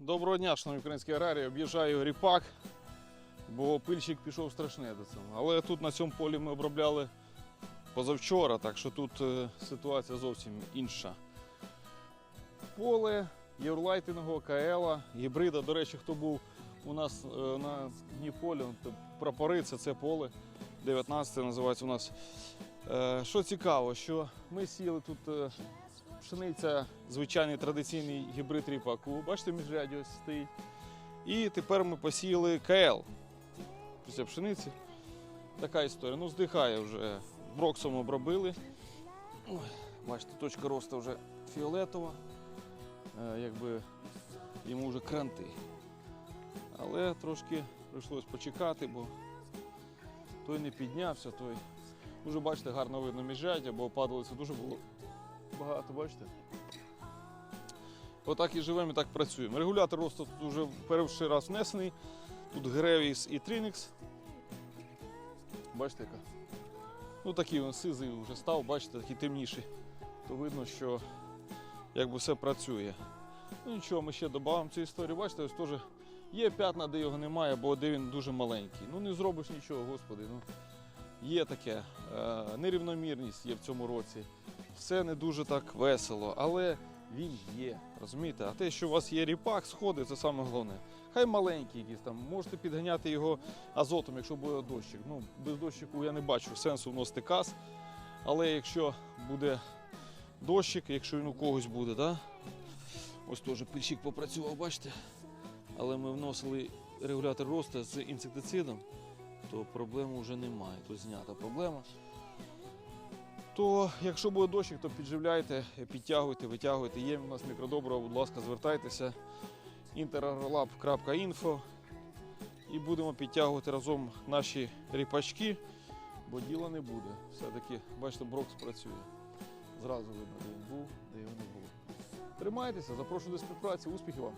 Доброго дня, шановні українські аграрії. Об'їжджаю ріпак, бо пильщик пішов страшне до цього. Але тут на цьому полі ми обробляли позавчора, так що тут е, ситуація зовсім інша. Поле євролайтингового КЛ, гібрида. До речі, хто був у нас е, на дні поля, прапори, це це поле. 19 називається у нас. Е, Що цікаво, що ми сіяли тут е, пшениця, звичайний традиційний гібрид ріпаку. Бачите, міжряді ось стоїть. І тепер ми посіяли КЛ. Після пшениці. Така історія. Ну, здихає вже. Броксом обробили. Бачите, точка росту вже фіолетова. Е, якби йому вже кранти. Але трошки прийшлось почекати, бо той не піднявся, той. Уже бачите, гарно видно міжряддя, бо падалося дуже було багато, бачите? Отак і живемо і так працюємо. Регулятор росту тут вже перший раз внесений. Тут Гревіс і Трінікс. Бачите, яка? Ну такий він сизий вже став, бачите, такий темніший. То видно, що якби все працює. Ну нічого, ми ще додамо цю історію. Бачите, ось теж є п'ятна, де його немає, бо де він дуже маленький. Ну не зробиш нічого, господи. Ну, є таке. Е, нерівномірність є в цьому році. Все не дуже так весело, але він є. Розумієте? А те, що у вас є ріпак, сходи, це саме головне. Хай маленький якийсь там, можете підганяти його азотом, якщо буде дощик. Ну, без дощику я не бачу сенсу вносити каз. Але якщо буде дощик, якщо він у когось буде, да? ось теж пильщик попрацював, бачите? Але ми вносили регулятор росту з інсектицидом, то проблеми вже немає. Тут знята проблема. То якщо буде дощик, то підживляйте, підтягуйте, витягуйте. Є у нас мікродобрива, будь ласка, звертайтеся. interagrolab.info і будемо підтягувати разом наші ріпачки, бо діла не буде. Все-таки, бачите, Брокс працює. Зразу видно, де він був, де його не було. Тримайтеся, запрошую до співпраці, успіхів вам!